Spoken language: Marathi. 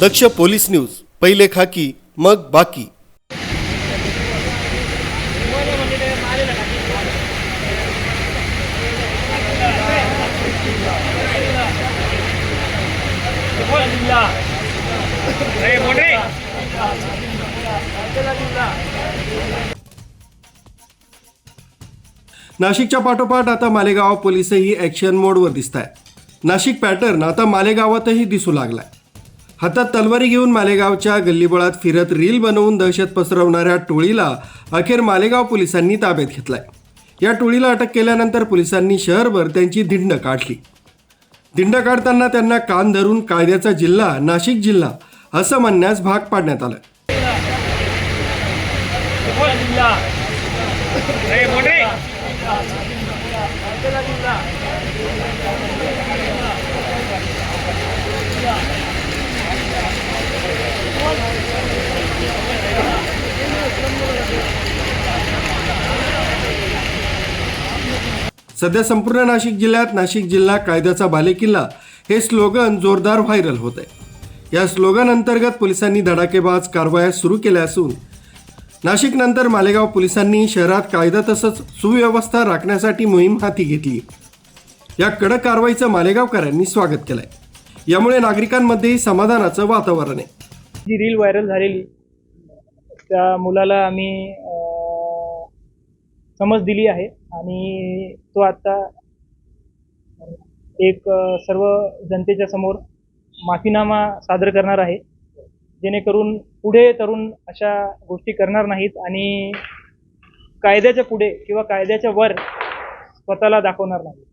दक्ष पोलीस न्यूज पहिले खाकी मग बाकी. नाशिकच्या पाठोपाठ आता मालेगाव पोलीसही ॲक्शन मोडवर दिसत आहे नाशिक पॅटर्न आता मालेगावातही दिसू लागलाय. हातात तलवारी घेऊन मालेगावच्या गल्लीबोळात फिरत रील बनवून दहशत पसरवणाऱ्या टोळीला अखेर मालेगाव पोलिसांनी ताब्यात घेतलाय. या टोळीला अटक केल्यानंतर पोलिसांनी शहरभर त्यांची धिंड काढली. दिंड काढताना त्यांना कान धरून कायद्याचा जिल्हा नाशिक जिल्हा असं म्हणण्यास भाग पाडण्यात आलं. सध्या संपूर्ण नाशिक जिल्ह्यात नाशिक जिल्हा कायद्याचा बालेकिल्ला हे स्लोगन जोरदार व्हायरल होत आहे या स्लोगन अंतर्गत पोलिसांनी धडाकेबाज कारवाया सुरू केल्या असून नाशिकनंतर मालेगाव पोलिसांनी शहरात कायदा तसंच सुव्यवस्था राखण्यासाठी मोहीम हाती घेतली. या कडक कारवाईचं मालेगावकरांनी स्वागत केलंय. यामुळे नागरिकांमध्येही समाधानाचं वातावरण आहे. जी रील व्हायरल झालेली त्या मुलाला आम्ही समज दिली आहे आणि तो आता एक सर्व जनतेच्या समोर माफीनामा सादर करणार आहे. जेणेकरून पुढे तरुण अशा गोष्टी करणार नाहीत आणि कायद्याच्या पुढे किंवा कायद्याच्या वर स्वतःला दाखवणार नाही